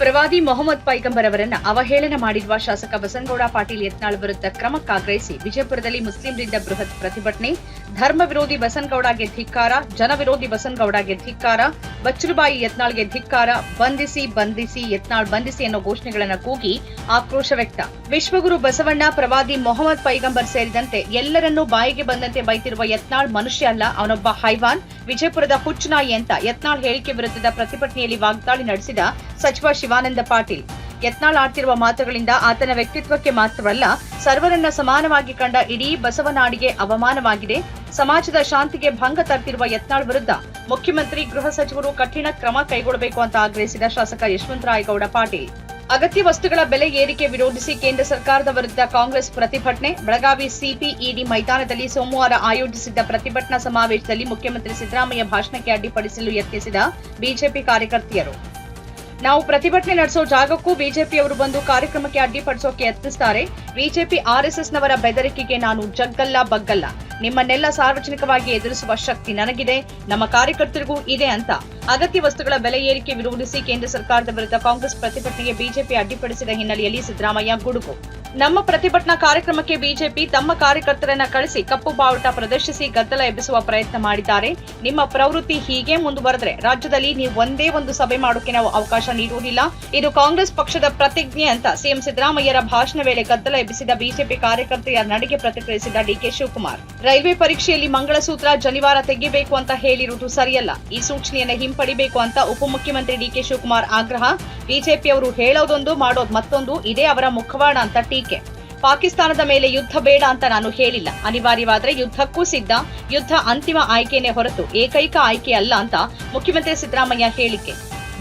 ಪ್ರವಾದಿ ಮೊಹಮ್ಮದ್ ಪೈಗಂಬರ್ ಅವರನ್ನ ಅವಹೇಳನ ಮಾಡಿರುವ ಶಾಸಕ ಬಸನಗೌಡ ಪಾಟೀಲ್ ಯತ್ನಾಳ್ ವಿರುದ್ಧ ಕ್ರಮಕ್ಕಾಗ್ರಹಿಸಿ ವಿಜಯಪುರದಲ್ಲಿ ಮುಸ್ಲಿಂರಿಂದ ಬೃಹತ್ ಪ್ರತಿಭಟನೆ. ಧರ್ಮ ವಿರೋಧಿ ಬಸನಗೌಡಗೆ ಧಿಕ್ಕಾರ, ಜನ ವಿರೋಧಿ ಬಸನಗೌಡಗೆ ಧಿಕ್ಕಾರ, ಬಚ್ಚಲುಬಾಯಿ ಯತ್ನಾಳ್ಗೆ ಧಿಕ್ಕಾರ, ಬಂಧಿಸಿ ಬಂಧಿಸಿ, ಯತ್ನಾಳ್ ಬಂಧಿಸಿ ಅನ್ನೋ ಘೋಷಣೆಗಳನ್ನು ಕೂಗಿ ಆಕ್ರೋಶ ವ್ಯಕ್ತ. ವಿಶ್ವಗುರು ಬಸವಣ್ಣ, ಪ್ರವಾದಿ ಮೊಹಮ್ಮದ್ ಪೈಗಂಬರ್ ಸೇರಿದಂತೆ ಎಲ್ಲರನ್ನೂ ಬಾಯಿಗೆ ಬಂದಂತೆ ಬೈತಿರುವ ಯತ್ನಾಳ್ ಮನುಷ್ಯ ಅಲ್ಲ, ಅವನೊಬ್ಬ ಹೈವಾನ್. ವಿಜಯಪುರದ ಹುಚ್ಚುನಾಯಿ ಅಂತ ಯತ್ನಾಳ್ ಹೇಳಿಕೆ ವಿರುದ್ಧದ ಪ್ರತಿಭಟನೆಯಲ್ಲಿ ವಾಗ್ದಾಳಿ ನಡೆಸಿದ ಸಚಿವ ಶಿವಾನಂದ ಪಾಟೀಲ್. ಯತ್ನಾಳ್ ಆಡ್ತಿರುವ ಮಾತುಗಳಿಂದ ಆತನ ವ್ಯಕ್ತಿತ್ವಕ್ಕೆ ಮಾತ್ರವಲ್ಲ, ಸರ್ವರನ್ನ ಸಮಾನವಾಗಿ ಕಂಡ ಇಡೀ ಬಸವನಾಡಿಗೆ ಅವಮಾನವಾಗಿದೆ. ಸಮಾಜದ ಶಾಂತಿಗೆ ಭಂಗ ತರ್ತಿರುವ ಯತ್ನಾಳ್ ವಿರುದ್ಧ ಮುಖ್ಯಮಂತ್ರಿ ಗೃಹ ಸಚಿವರು ಕಠಿಣ ಕ್ರಮ ಕೈಗೊಳ್ಳಬೇಕು ಅಂತ ಆಗ್ರಹಿಸಿದ ಶಾಸಕ ಯಶವಂತರಾಯಗೌಡ ಪಾಟೀಲ್. ಅಗತ್ಯ ವಸ್ತುಗಳ ಬೆಲೆ ಏರಿಕೆ ವಿರೋಧಿಸಿ ಕೇಂದ್ರ ಸರ್ಕಾರದ ವಿರುದ್ಧ ಕಾಂಗ್ರೆಸ್ ಪ್ರತಿಭಟನೆ. ಬೆಳಗಾವಿ ಸಿಪಿಇಡಿ ಮೈದಾನದಲ್ಲಿ ಸೋಮವಾರ ಆಯೋಜಿಸಿದ್ದ ಪ್ರತಿಭಟನಾ ಸಮಾವೇಶದಲ್ಲಿ ಮುಖ್ಯಮಂತ್ರಿ ಸಿದ್ದರಾಮಯ್ಯ ಭಾಷಣಕ್ಕೆ ಅಡ್ಡಿಪಡಿಸಲು ಯತ್ನಿಸಿದ ಬಿಜೆಪಿ ಕಾರ್ಯಕರ್ತೆಯರು. ನಾವು ಪ್ರತಿಭಟನೆ ನಡೆಸೋ ಜಾಗಕ್ಕೂ ಬಿಜೆಪಿಯವರು ಬಂದು ಕಾರ್ಯಕ್ರಮಕ್ಕೆ ಅಡ್ಡಿಪಡಿಸೋಕೆ ಯತ್ನಿಸ್ತಾರೆ. ಬಿಜೆಪಿ ಆರ್ಎಸ್ಎಸ್ನವರ ಬೆದರಿಕೆಗೆ ನಾನು ಜಗ್ಗಲ್ಲ ಬಗ್ಗಲ್ಲ. ನಿಮ್ಮನ್ನೆಲ್ಲ ಸಾರ್ವಜನಿಕವಾಗಿ ಎದುರಿಸುವ ಶಕ್ತಿ ನನಗಿದೆ. ನಮ್ಮ ಕಾರ್ಯಕರ್ತರಿಗೂ ಇದೆ ಅಂತ. ಅಗತ್ಯ ವಸ್ತುಗಳ ಬೆಲೆ ಏರಿಕೆ ವಿರೋಧಿಸಿ ಕೇಂದ್ರ ಸರ್ಕಾರದ ವಿರುದ್ಧ ಕಾಂಗ್ರೆಸ್ ಪ್ರತಿಭಟನೆಗೆ ಬಿಜೆಪಿ ಅಡ್ಡಿಪಡಿಸಿದ ಹಿನ್ನೆಲೆಯಲ್ಲಿ ಸಿದ್ದರಾಮಯ್ಯ ಗುಡುಗು. ನಮ್ಮ ಪ್ರತಿಭಟನಾ ಕಾರ್ಯಕ್ರಮಕ್ಕೆ ಬಿಜೆಪಿ ತಮ್ಮ ಕಾರ್ಯಕರ್ತರನ್ನ ಕಳಿಸಿ ಕಪ್ಪು ಬಾವುಟ ಪ್ರದರ್ಶಿಸಿ ಗದ್ದಲ ಎಬ್ಬಿಸುವ ಪ್ರಯತ್ನ ಮಾಡಿದ್ದಾರೆ. ನಿಮ್ಮ ಪ್ರವೃತ್ತಿ ಹೀಗೆ ಮುಂದುವರೆದ್ರೆ ರಾಜ್ಯದಲ್ಲಿ ನೀವು ಒಂದೇ ಒಂದು ಸಭೆ ಮಾಡೋಕೆ ನಾವು ಅವಕಾಶ ನೀಡುವುದಿಲ್ಲ. ಇದು ಕಾಂಗ್ರೆಸ್ ಪಕ್ಷದ ಪ್ರತಿಜ್ಞೆ ಅಂತ ಸಿಎಂ ಸಿದ್ದರಾಮಯ್ಯರ ಭಾಷಣ ವೇಳೆ ಗದ್ದಲ ಎಬ್ಬಿಸಿದ ಬಿಜೆಪಿ ಕಾರ್ಯಕರ್ತೆಯ ನಡೆಗೆ ಪ್ರತಿಕ್ರಿಯಿಸಿದ ಡಿಕೆ ಶಿವಕುಮಾರ್. ರೈಲ್ವೆ ಪರೀಕ್ಷೆಯಲ್ಲಿ ಮಂಗಳಸೂತ್ರ ಜನಿವಾರ ತೆಗಿಬೇಕು ಅಂತ ಹೇಳಿರುವುದು ಸರಿಯಲ್ಲ. ಈ ಸೂಚನೆಯನ್ನ ಹಿಂಪಡಿಬೇಕು ಅಂತ ಉಪಮುಖ್ಯಮಂತ್ರಿ ಡಿಕೆ ಶಿವಕುಮಾರ್ ಆಗ್ರಹ. ಬಿಜೆಪಿಯವರು ಹೇಳೋದೊಂದು ಮಾಡೋದು ಮತ್ತೊಂದು, ಇದೇ ಅವರ ಮುಖವಾಡ ಅಂತ ಟೀಕೆ. ಪಾಕಿಸ್ತಾನದ ಮೇಲೆ ಯುದ್ಧ ಬೇಡ ಅಂತ ನಾನು ಹೇಳಿಲ್ಲ. ಅನಿವಾರ್ಯವಾದ್ರೆ ಯುದ್ಧಕ್ಕೂ ಸಿದ್ಧ. ಯುದ್ಧ ಅಂತಿಮ ಆಯ್ಕೆನೇ ಹೊರತು ಏಕೈಕ ಆಯ್ಕೆ ಅಲ್ಲ ಅಂತ ಮುಖ್ಯಮಂತ್ರಿ ಸಿದ್ದರಾಮಯ್ಯ ಹೇಳಿಕೆ.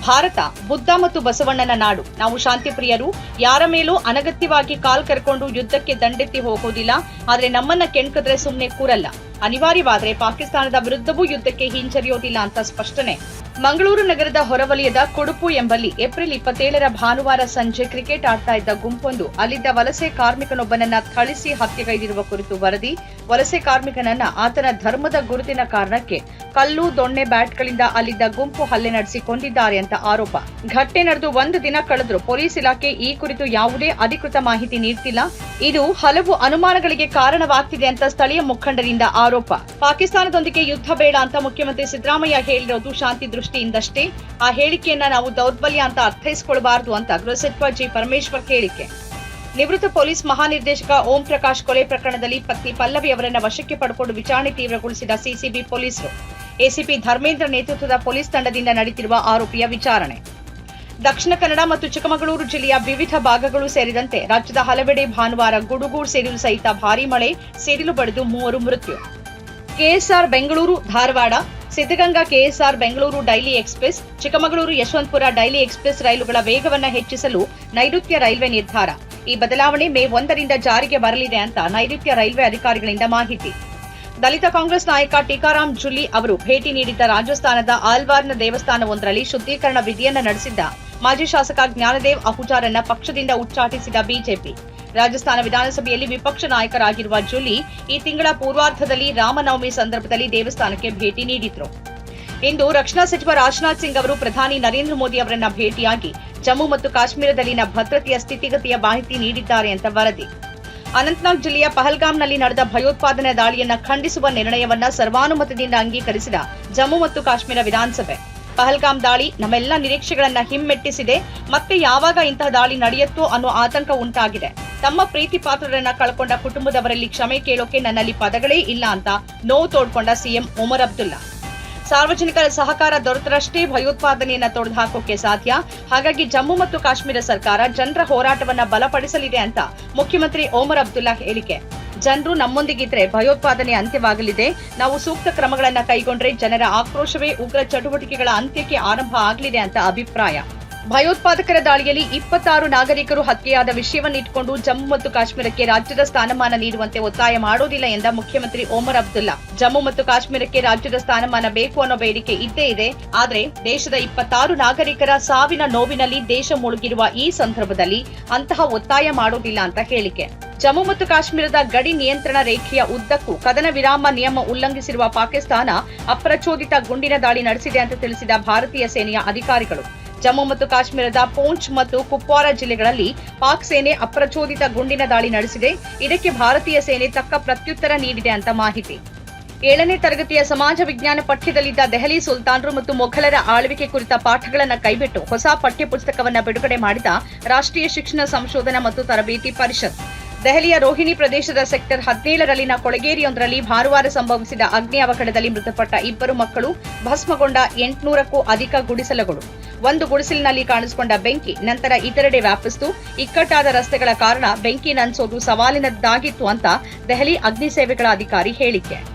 ಭಾರತ, ಬುದ್ಧ ಮತ್ತು ಬಸವಣ್ಣನ ನಾಡು. ನಾವು ಶಾಂತಿಪ್ರಿಯರು. ಯಾರ ಮೇಲೂ ಅನಗತ್ಯವಾಗಿ ಕಾಲ್ ಕರ್ಕೊಂಡು ಯುದ್ಧಕ್ಕೆ ದಂಡೆತ್ತಿ ಹೋಗೋದಿಲ್ಲ ಆದರೆ ನಮ್ಮನ್ನ ಕೆಣ್ಕಿದ್ರೆ ಸುಮ್ಮನೆ ಕೂರಲ್ಲ. ಅನಿವಾರ್ಯವಾದ್ರೆ ಪಾಕಿಸ್ತಾನದ ವಿರುದ್ಧವೂ ಯುದ್ಧಕ್ಕೆ ಹಿಂಜರಿಯೋದಿಲ್ಲ ಅಂತ ಸ್ಪಷ್ಟನೆ. ಮಂಗಳೂರು ನಗರದ ಹೊರವಲಯದ ಕೊಡುಪು ಎಂಬಲ್ಲಿ ಏಪ್ರಿಲ್ ಇಪ್ಪತ್ತೇಳರ ಭಾನುವಾರ ಸಂಜೆ ಕ್ರಿಕೆಟ್ ಆಡ್ತಾ ಇದ್ದ ಗುಂಪೊಂದು ಅಲ್ಲಿದ್ದ ವಲಸೆ ಕಾರ್ಮಿಕನೊಬ್ಬನನ್ನ ಥಳಿಸಿ ಹತ್ಯೆಗೈದಿರುವ ಕುರಿತು ವರದಿ. ವಲಸೆ ಕಾರ್ಮಿಕನನ್ನ ಆತನ ಧರ್ಮದ ಗುರುತಿನ ಕಾರಣಕ್ಕೆ ಕಲ್ಲು, ದೊಣ್ಣೆ, ಬ್ಯಾಟ್ಗಳಿಂದ ಅಲ್ಲಿದ್ದ ಗುಂಪು ಹಲ್ಲೆ ನಡೆಸಿಕೊಂಡಿದ್ದಾರೆ ಅಂತ ಆರೋಪ. ಘಟನೆ ನಡೆದು ಒಂದು ದಿನ ಕಳೆದರೂ ಪೊಲೀಸ್ ಇಲಾಖೆ ಈ ಕುರಿತು ಯಾವುದೇ ಅಧಿಕೃತ ಮಾಹಿತಿ ನೀಡ್ತಿಲ್ಲ. ಇದು ಹಲವು ಅನುಮಾನಗಳಿಗೆ ಕಾರಣವಾಗ್ತಿದೆ ಅಂತ ಸ್ಥಳೀಯ ಮುಖಂಡರಿಂದ ಆರೋಪ. ಪಾಕಿಸ್ತಾನದೊಂದಿಗೆ ಯುದ್ಧ ಬೇಡ ಅಂತ ಮುಖ್ಯಮಂತ್ರಿ ಸಿದ್ದರಾಮಯ್ಯ ಹೇಳಿರೋದು ಶಾಂತಿ ದೃಷ್ಟಿಯಿಂದಷ್ಟೇ. ಆ ಹೇಳಿಕೆಯನ್ನ ನಾವು ದೌರ್ಬಲ್ಯ ಅಂತ ಅರ್ಥೈಸಿಕೊಳ್ಳಬಾರದು ಅಂತ ಗೃಹ ಸಚಿವ ಜಿ. ಪರಮೇಶ್ವರ್ ಹೇಳಿಕೆ. ನಿವೃತ್ತ ಪೊಲೀಸ್ ಮಹಾನಿರ್ದೇಶಕ ಓಂ ಪ್ರಕಾಶ್ ಕೊಲೆ ಪ್ರಕರಣದಲ್ಲಿ ಪತ್ನಿ ಪಲ್ಲವಿ ಅವರನ್ನ ವಶಕ್ಕೆ ಪಡ್ಕೊಂಡು ವಿಚಾರಣೆ ತೀವ್ರಗೊಳಿಸಿದ ಸಿಸಿಬಿ ಪೊಲೀಸರು. ಎಸಿಪಿ ಧರ್ಮೇಂದ್ರ ನೇತೃತ್ವದ ಪೊಲೀಸ್ ತಂಡದಿಂದ ನಡೆದಿರುವ ಆರೋಪಿಯ ವಿಚಾರಣೆ. ದಕ್ಷಿಣ ಕನ್ನಡ ಮತ್ತು ಚಿಕ್ಕಮಗಳೂರು ಜಿಲ್ಲೆಯ ವಿವಿಧ ಭಾಗಗಳು ಸೇರಿದಂತೆ ರಾಜ್ಯದ ಹಲವೆಡೆ ಭಾನುವಾರ ಗುಡುಗು ಸಿಡಿಲು ಸಹಿತ ಭಾರೀ ಮಳೆ, ಸಿಡಿಲು ಬಡಿದು ಮೂವರು ಮೃತ್ಯು. KSR Bengaluru, Dharwad Siddaganga KSR Bengaluru daily express, Chikkamagaluru Yeshwantpur daily express ರೈಲುಗಳ ವೇಗವನ್ನು ಹೆಚ್ಚಿಸಲು ನೈಋತ್ಯ ರೈಲ್ವೆ ನಿರ್ಧಾರ. ಈ ಬದಲಾವಣೆ ಮೇ ಒಂದರಿಂದ ಜಾರಿಗೆ ಬರಲಿದೆ ಅಂತ ನೈಋತ್ಯ ರೈಲ್ವೆ ಅಧಿಕಾರಿಗಳಿಂದ ಮಾಹಿತಿ. ದಲಿತ ಕಾಂಗ್ರೆಸ್ ನಾಯಕ ಟೀಕಾರಾಮ್ ಜುಲಿ ಅವರು ಭೇಟಿ ನೀಡಿದ್ದ ರಾಜಸ್ಥಾನದ ಆಲ್ವಾರ್ನ ದೇವಸ್ಥಾನವೊಂದರಲ್ಲಿ ಶುದ್ಧೀಕರಣ ವಿಧಿಯನ್ನ ನಡೆಸಿದ್ದ ಮಾಜಿ ಶಾಸಕ ಜ್ಞಾನದೇವ್ ಅಹುಜಾರನ್ನ ಪಕ್ಷದಿಂದ ಉಚ್ಚಾಟಿಸಿದ ಬಿಜೆಪಿ. ರಾಜಸ್ಥಾನ ವಿಧಾನಸಭೆಯಲ್ಲಿ ವಿಪಕ್ಷ ನಾಯಕರಾಗಿರುವ ಜುಲಿ ಈ ತಿಂಗಳ ಪೂರ್ವಾರ್ಧದಲ್ಲಿ ರಾಮನವಮಿ ಸಂದರ್ಭದಲ್ಲಿ ದೇವಸ್ಥಾನಕ್ಕೆ ಭೇಟಿ ನೀಡಿದ್ರು. ಇಂದು ರಕ್ಷಣಾ ಸಚಿವ ರಾಜನಾಥ್ ಸಿಂಗ್ ಅವರು ಪ್ರಧಾನಿ ನರೇಂದ್ರ ಮೋದಿ ಅವರನ್ನ ಭೇಟಿಯಾಗಿ ಜಮ್ಮು ಮತ್ತು ಕಾಶ್ಮೀರದಲ್ಲಿನ ಭದ್ರತೆಯ ಸ್ಥಿತಿಗತಿಯ ಮಾಹಿತಿ ನೀಡಿದ್ದಾರೆ ಅಂತ ವರದಿ. ಅನಂತನಾಗ್ ಜಿಲ್ಲೆಯ ಪಹಲ್ಗಾಮ್ನಲ್ಲಿ ನಡೆದ ಭಯೋತ್ಪಾದನೆ ದಾಳಿಯನ್ನ ಖಂಡಿಸುವ ನಿರ್ಣಯವನ್ನ ಸರ್ವಾನುಮತದಿಂದ ಅಂಗೀಕರಿಸಿದ ಜಮ್ಮು ಮತ್ತು ಕಾಶ್ಮೀರ ವಿಧಾನಸಭೆ. ಪಹಲ್ಗಾಮ್ ದಾಳಿ ನಮ್ಮೆಲ್ಲ ನಿರೀಕ್ಷೆಗಳನ್ನ ಹಿಮ್ಮೆಟ್ಟಿಸಿದೆ. ಮತ್ತೆ ಯಾವಾಗ ಇಂತಹ ದಾಳಿ ನಡೆಯುತ್ತೋ ಅನ್ನೋ ಆತಂಕ ಉಂಟಾಗಿದೆ. ತಮ್ಮ ಪ್ರೀತಿ ಪಾತ್ರರನ್ನ ಕಳ್ಕೊಂಡ ಕುಟುಂಬದವರಲ್ಲಿ ಕ್ಷಮೆ ಕೇಳೋಕೆ ನನ್ನಲ್ಲಿ ಪದಗಳೇ ಇಲ್ಲ ಅಂತ ನೋವು ತೋಡ್ಕೊಂಡ ಸಿಎಂ ಒಮರ್ ಅಬ್ದುಲ್ಲಾ. ಸಾರ್ವಜನಿಕರ ಸಹಕಾರ ದೊರೆತರಷ್ಟೇ ಭಯೋತ್ಪಾದನೆಯನ್ನ ತೊಡೆದು ಹಾಕೋಕೆ ಸಾಧ್ಯ. ಹಾಗಾಗಿ ಜಮ್ಮು ಮತ್ತು ಕಾಶ್ಮೀರ ಸರ್ಕಾರ ಜನರ ಹೋರಾಟವನ್ನ ಬಲಪಡಿಸಲಿದೆ ಅಂತ ಮುಖ್ಯಮಂತ್ರಿ ಓಮರ್ ಅಬ್ದುಲ್ಲಾ ಹೇಳಿಕೆ. ಜನರು ನಮ್ಮೊಂದಿಗಿದ್ರೆ ಭಯೋತ್ಪಾದನೆ ಅಂತ್ಯವಾಗಲಿದೆ. ನಾವು ಸೂಕ್ತ ಕ್ರಮಗಳನ್ನ ಕೈಗೊಂಡ್ರೆ ಜನರ ಆಕ್ರೋಶವೇ ಉಗ್ರ ಚಟುವಟಿಕೆಗಳ ಅಂತ್ಯಕ್ಕೆ ಆರಂಭ ಆಗಲಿದೆ ಅಂತ ಅಭಿಪ್ರಾಯ. ಭಯೋತ್ಪಾದಕರ ದಾಳಿಯಲ್ಲಿ ಇಪ್ಪತ್ತಾರು ನಾಗರಿಕರು ಹತ್ಯೆಯಾದ ವಿಷಯವನ್ನಿಟ್ಟುಕೊಂಡು ಜಮ್ಮು ಮತ್ತು ಕಾಶ್ಮೀರಕ್ಕೆ ರಾಜ್ಯದ ಸ್ಥಾನಮಾನ ನೀಡುವಂತೆ ಒತ್ತಾಯ ಮಾಡೋದಿಲ್ಲ ಎಂದ ಮುಖ್ಯಮಂತ್ರಿ ಓಮರ್ ಅಬ್ದುಲ್ಲಾ. ಜಮ್ಮು ಮತ್ತು ಕಾಶ್ಮೀರಕ್ಕೆ ರಾಜ್ಯದ ಸ್ಥಾನಮಾನ ಬೇಕು ಅನ್ನೋ ಬೇಡಿಕೆ ಇದ್ದೇ ಇದೆ. ಆದರೆ ದೇಶದ ಇಪ್ಪತ್ತಾರು ನಾಗರಿಕರ ಸಾವಿನ ನೋವಿನಲ್ಲಿ ದೇಶ ಮುಳುಗಿರುವ ಈ ಸಂದರ್ಭದಲ್ಲಿ ಅಂತಹ ಒತ್ತಾಯ ಮಾಡೋದಿಲ್ಲ ಅಂತ ಹೇಳಿಕೆ. ಜಮ್ಮು ಮತ್ತು ಕಾಶ್ಮೀರದ ಗಡಿ ನಿಯಂತ್ರಣ ರೇಖೆಯ ಉದ್ದಕ್ಕೂ ಕದನ ವಿರಾಮ ನಿಯಮ ಉಲ್ಲಂಘಿಸಿರುವ ಪಾಕಿಸ್ತಾನ ಅಪ್ರಚೋದಿತ ಗುಂಡಿನ ದಾಳಿ ನಡೆಸಿದೆ ಅಂತ ತಿಳಿಸಿದ ಭಾರತೀಯ ಸೇನೆಯ ಅಧಿಕಾರಿಗಳು. ಜಮ್ಮು ಮತ್ತು ಕಾಶ್ಮೀರದ ಪೂಂಚ್ ಮತ್ತು ಕುಪ್ವಾರ ಜಿಲ್ಲೆಗಳಲ್ಲಿ ಪಾಕ್ ಸೇನೆ ಅಪ್ರಚೋದಿತ ಗುಂಡಿನ ದಾಳಿ ನಡೆಸಿದೆ. ಇದಕ್ಕೆ ಭಾರತೀಯ ಸೇನೆ ತಕ್ಕ ಪ್ರತ್ಯುತ್ತರ ನೀಡಿದೆ ಅಂತ ಮಾಹಿತಿ. ಏಳನೇ ತರಗತಿಯ ಸಮಾಜ ವಿಜ್ಞಾನ ಪಠ್ಯದಲ್ಲಿದ್ದ ದೆಹಲಿ ಸುಲ್ತಾನರು ಮತ್ತು ಮೊಘಲರ ಆಳ್ವಿಕೆ ಕುರಿತ ಪಾಠಗಳನ್ನು ಕೈಬಿಟ್ಟು ಹೊಸ ಪಠ್ಯಪುಸ್ತಕವನ್ನು ಬಿಡುಗಡೆ ಮಾಡಿದ ರಾಷ್ಟ್ರೀಯ ಶಿಕ್ಷಣ ಸಂಶೋಧನಾ ಮತ್ತು ತರಬೇತಿ ಪರಿಷತ್. ದೆಹಲಿಯ ರೋಹಿಣಿ ಪ್ರದೇಶದ ಸೆಕ್ಟರ್ ಹದಿನೇಳರಲ್ಲಿನ ಕೊಳಗೇರಿಯೊಂದರಲ್ಲಿ ಭಾನುವಾರ ಸಂಭವಿಸಿದ ಅಗ್ನಿ ಅವಘಡದಲ್ಲಿ ಮೃತಪಟ್ಟ ಇಬ್ಬರು ಮಕ್ಕಳು ಭಸ್ಮಗೊಂಡ ಎಂಟುನೂರಕ್ಕೂ ಅಧಿಕ ಗುಡಿಸಲುಗಳು. ಒಂದು ಗುಡಿಸಲಿನಲ್ಲಿ ಕಾಣಿಸಿಕೊಂಡ ಬೆಂಕಿ, ನಂತರ ಇತರೆಡೆ ವ್ಯಾಪಿಸಿತು. ಇಕ್ಕಟ್ಟಾದ ರಸ್ತೆಗಳ ಕಾರಣ ಬೆಂಕಿ ಅನ್ಸೋದು ಸವಾಲಿನದ್ದಾಗಿತ್ತು ಅಂತ ದೆಹಲಿ ಅಗ್ನಿ ಸೇವೆಗಳ ಅಧಿಕಾರಿ ಹೇಳಿಕೆ.